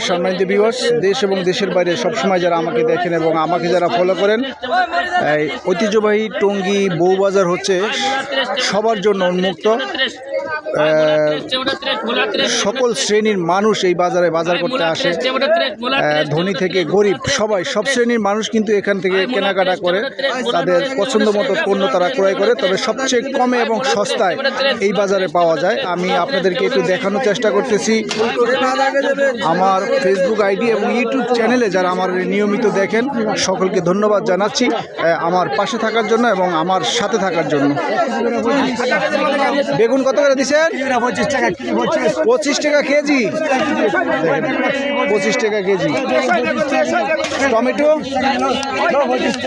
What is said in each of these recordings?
সম্মানিত বিবস দেশ এবং দেশের বাইরে সবসময় যারা আমাকে দেখেন এবং আমাকে যারা ফলো করেন ঐতিহ্যবাহী টঙ্গী বউবাজার হচ্ছে সবার জন্য উন্মুক্ত। সকল শ্রেণির মানুষ এই বাজারে বাজার করতে আসে। ধনী থেকে গরিব সবাই, সব শ্রেণির মানুষ কিন্তু এখান থেকে কেনাকাটা করে। তাদের পছন্দ মতো পণ্য তারা ক্রয় করে। তবে সবচেয়ে কমে এবং সস্তায় এই বাজারে পাওয়া যায়। আমি আপনাদেরকে একটু দেখানোর চেষ্টা করতেছি। আমার ফেসবুক আইডি এবং ইউটিউব চ্যানেলে যারা আমার নিয়মিত দেখেন, সকলকে ধন্যবাদ জানাচ্ছি আমার পাশে থাকার জন্য এবং আমার সাথে থাকার জন্য। বেগুন কত করে পঁচিশ টাকা কেজি? পঁচিশ টাকা কেজি। টমেটো?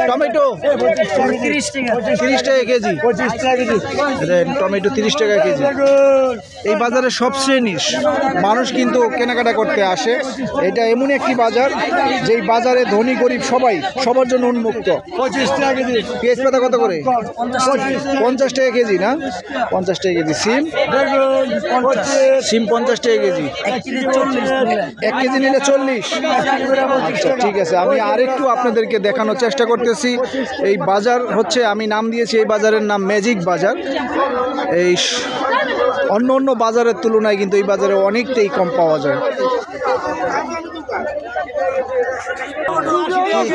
টমেটো? তিরিশ টাকা কেজি। টমেটো তিরিশ টাকা কেজি। এই বাজারে সব শ্রেণির মানুষ কিন্তু কেনাকাটা করতে আসে। এটা এমন একটি বাজার যেই বাজারে ধনী গরিব সবাই সবার জন্য উন্মুক্ত। পেঁয়াজ পাতা কত করে? পঞ্চাশ টাকা কেজি না? পঞ্চাশ টাকা কেজি। সিম? সিম পঞ্চাশ টাকা কেজি। এক কেজি নিলে চল্লিশ। আচ্ছা ঠিক আছে আমি আরেকটু আপনাদেরকে দেখানোর চেষ্টা করতেছি। এই বাজার হচ্ছে আমি নাম দিয়েছি এই বাজারের নাম ম্যাজিক বাজার। এই অন্য অন্য বাজারের তুলনায় কিন্তু এই বাজারে অনেকটাই কম পাওয়া যায়।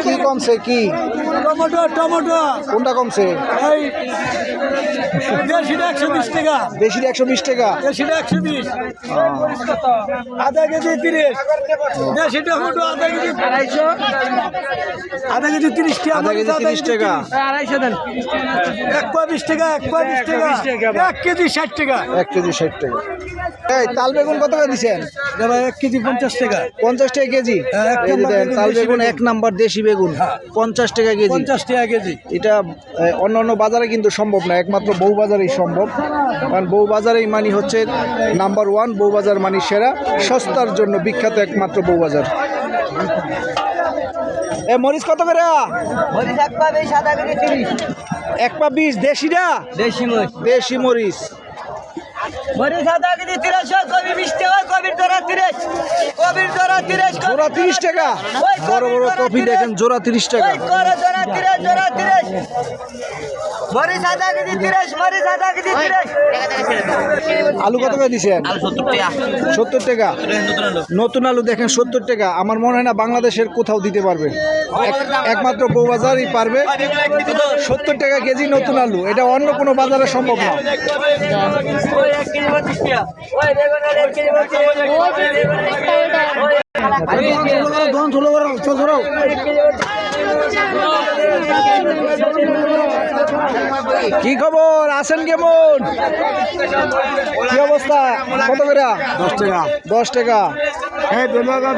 কি- কমছে কি? Tomato tomato. কোনটা কমছে? এই দেশিটা একশো বিশ টাকা। একশো বিশ টাকা। দেশিটা একশো বিশ। আধা কেজি তিরিশ। আধা কেজি আড়াইশো আধা কেজি তিরিশ টাকা আধা কেজি তিরিশ টাকা। আড়াইশো দেন। এক পা বিশ টাকা এক পা বিশ টাকা। এক কেজি ষাট টাকা। এক কেজি ষাট টাকা। এই তাল বেগুন কত করে দিচ্ছেন দাদা এক কেজি পঞ্চাশ টাকা। পঞ্চাশ টাকা কেজি? হ্যাঁ, তাল বেগুন। এক নাম্বার দেশি বেগুন। পঞ্চাশ টাকা কেজি। পঞ্চাশ টাকা কেজি। এটা অন্য বাজারে কিন্তু সম্ভব না একমাত্র বউ বাজারেই সম্ভব। কারণ বউ বাজারেই মানি হচ্ছে নাম্বার ওয়ান বউ বাজার মানি সেরা সস্তার জন্য বিখ্যাত একমাত্র বউ বাজার এ মরিচ কত করে? এক পা বেশ দেশি মরিচ। দেশি মরিচ। জোড়া তিরিশ। টাকা? বড় বড় কফি দেখেন জোড়া তিরিশ টাকা। তিরিশ মরিচ আধা কেজি তিরিশ মরিচ আধা কেজি তিরিশ। আলু কত করে দিচ্ছেন সত্তর টাকা। নতুন আলু। দেখেন সত্তর টাকা। আমার মনে হয় না বাংলাদেশের কোথাও দিতে পারবে। একমাত্র বউ বাজারই পারবে। সত্তর টাকা কেজি নতুন আলু। এটা অন্য কোনো বাজারে সম্ভব না। কেজি পঁচিশ কি খবর? আছেন কেমন? কি অবস্থা? কত করে? দশ টাকা। দশ টাকা।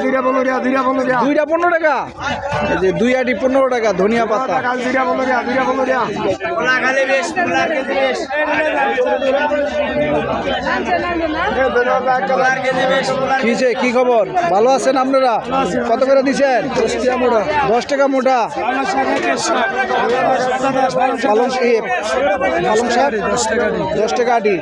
দুইটা পনেরো দুইটা পনেরো দুইটা পনেরো টাকা? এই যে দুই আটি পনেরো টাকা ধনিয়া পাতা। দুইটা পনেরো দুইটা পনেরো খালি বেশ কি খবর? ভালো আছেন আপনারা? কত করে দিচ্ছেন? দশ টাকা মোটা। পালং শাক দশ টাকা আটি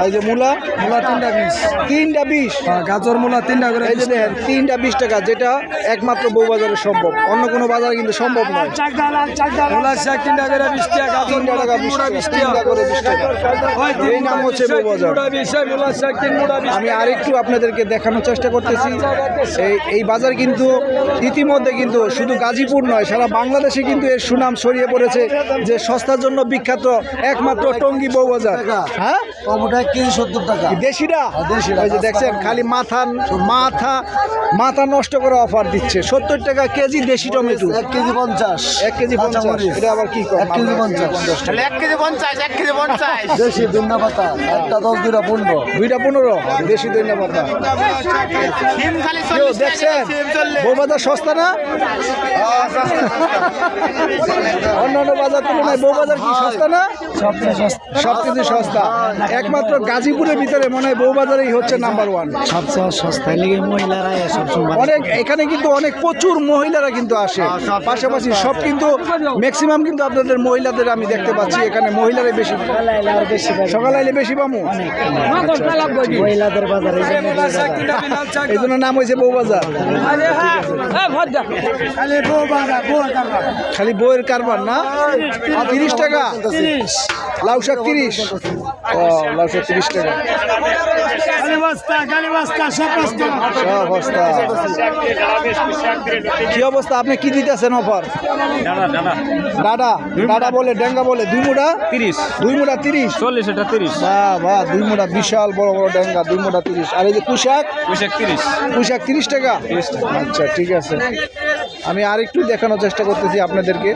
আর এই যে মূলা মূলা তিনটা বিশ। তিনটা বিশ। গাজর মূলা তিনটা করে এই যে দেখেন তিনটা বিশ টাকা যেটা একমাত্র বউ বাজারে সম্ভব। অন্য কোনো বাজারে কিন্তু সম্ভব নয়। মূলা শাক তিনটা করে বিশ টাকা গাজর তিনটা টাকা বিশ টাকা। টাকা। করে বিশ টাকা এই নাম হচ্ছে বউ বাজার। আমি আরেকটু আপনাদেরকে দেখানোর চেষ্টা করতেছি। এই এই বাজার কিন্তু ইতিমধ্যে কিন্তু শুধু গাজীপুর নয় সারা বাংলাদেশে কিন্তু এর সুনাম ছড়িয়ে পড়েছে যে সস্তার জন্য বিখ্যাত একমাত্র টঙ্গি বউ বাজার হ্যাঁ টমেটো কেজি সত্তর টাকা। দেশিরা? দেশিরা, ওই যে দেখছেন খালি মাথা মাথা মাথা নষ্ট করে অফার দিচ্ছে। সত্তর টাকা কেজি দেশি টমেটো। এক কেজি পঞ্চাশ। এক কেজি পঞ্চাশ। এটা আবার কি এক কেজি পঞ্চাশ। এক কেজি পঞ্চাশ এক কেজি পঞ্চাশ। দেশি পাতা একটা দশ দুইটা পনেরো। দুইটা পনেরো? দেশি পাতা। দেখছেন? সস্তা না? অন্যান্য বাজার তুলনায় বউ বাজার কি সস্তা না? সব কিছু সস্তা। একমাত্র গাজীপুরের ভিতরে মনে হয় বউ বাজারেই হচ্ছে নাম্বার ওয়ান সবচেয়ে সস্তায় লেগে মহিলারা সবসময় অনেক এখানে কিন্তু অনেক প্রচুর মহিলারা কিন্তু আসে। পাশাপাশি সব কিন্তু ম্যাক্সিমাম কিন্তু আপনাদের মহিলাদের আমি দেখতে পাচ্ছি। এখানে মহিলারাই বেশি। সকালে আইলে বেশি পামু? মহিলাদের বাজারে এই জন্য নাম হয়েছে বউ বাজার। খালি বউ বাঁধা বউ কারবার। খালি বইয়ের কারবার না? তিরিশ টাকা? লাউ শাক তিরিশ? ও লাউ শাক তিরিশ টাকা। কি অবস্থা? আপনি কি দিতেছেন অফার? ডাডা ডাডা বলে ডেঙ্গা বলে দুই মুড়া তিরিশ। দুই মুড়া তিরিশ? চল্লিশ এটা তিরিশ। বাহ বাহ দুই মুড়া বিশাল বড় বড় ডেঙ্গা দুই মুড়া তিরিশ। আর এই যে কুশাক পয়সা তিরিশ। কুশাক তিরিশ টাকা। আচ্ছা ঠিক আছে। আমি আরেকটু দেখানোর চেষ্টা করতেছি আপনাদেরকে।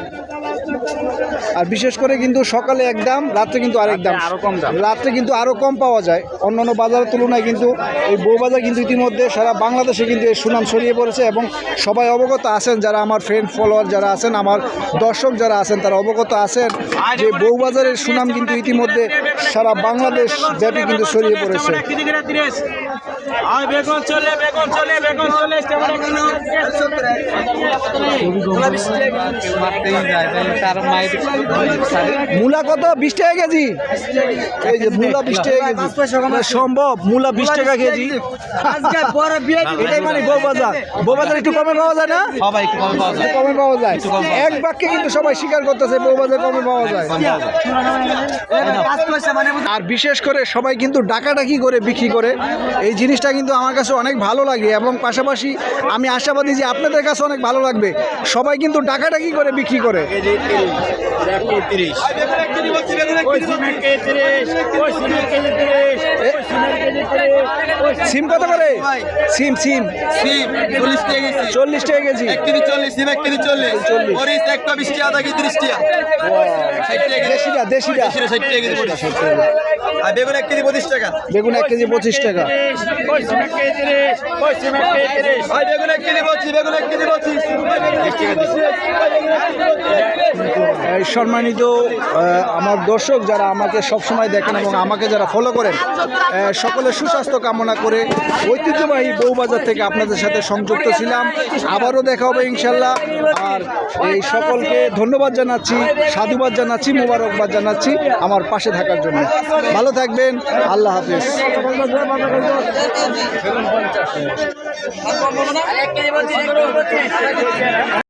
আর বিশেষ করে কিন্তু সকালে এক দাম রাত্রে কিন্তু আরেক দাম আরও কম দাম। রাত্রে কিন্তু আরও কম পাওয়া যায় অন্যান্য বাজারের তুলনায় কিন্তু এই বউবাজার কিন্তু ইতিমধ্যে সারা বাংলাদেশে কিন্তু এই সুনাম ছড়িয়ে পড়েছে এবং সবাই অবগত আছেন যারা আমার ফ্রেন্ড ফলোয়ার যারা আছেন আমার দর্শক যারা আছেন তারা অবগত আছেন যে বউবাজারের সুনাম কিন্তু ইতিমধ্যে সারা বাংলাদেশ ব্যাপী কিন্তু ছড়িয়ে পড়েছে বেগুন চলে মূলা কত? বিশ টাকা কেজি। এই যে মূলা বিশ টাকা কেজি। সম্ভব মূলা বিশ টাকা কেজি। আজকে বড় বিয়ে এটাই মানে বউবাজার। বউবাজার একটু কমে পাওয়া যায় না? সবাই একটু কমে পাওয়া যায়। একটু কমে পাওয়া যায়। এক বাক্যে কিন্তু সবাই স্বীকার করতেছে বউবাজার কমে পাওয়া যায়। আর বিশেষ করে সবাই কিন্তু ডাকাডাকি করে বিক্রি করে। এই জিনিসটা কিন্তু আমার কাছে অনেক ভালো লাগে এবং পাশাপাশি আমি আশাবাদী যে আপনাদের কাছে অনেক ভালো লাগবে। সবাই কিন্তু ডাকাডাকি করে বিক্রি করে। সিম কত করে? সিম সিম। চল্লিশ টাকা কেজি। চল্লিশ টাকা কেজি। এক কেজি চল্লিশ সিম এক কেজি চল্লিশ। চল্লিশ। মরিচ একটা বিশ টাকা আধা কেজি তিরিশ টাকা। ষাট টাকা দেশিটা দেশিটা। দেশিটা ষাট টাকা কেজি মরিচ। আর বেগুন এক কেজি পঁচিশ টাকা। বেগুন এক কেজি পঁচিশ টাকা। বেগুন এক কেজি পঁচিশ বেগুন এক কেজি পঁচিশ। এই সম্মানিত আমার দর্শক যারা আমাকে সবসময় দেখেন এবং আমাকে যারা ফলো করেন সকলের সুস্বাস্থ্য কামনা করে ঐতিহ্যবাহী বউবাজার থেকে আপনাদের সাথে সংযুক্ত ছিলাম। আবারও দেখা হবে ইনশাল্লাহ। আর এই সকলকে ধন্যবাদ জানাচ্ছি, সাধুবাদ জানাচ্ছি, মোবারকবাদ জানাচ্ছি আমার পাশে থাকার জন্য। ভালো থাকবেন, আল্লাহ হাফিজ।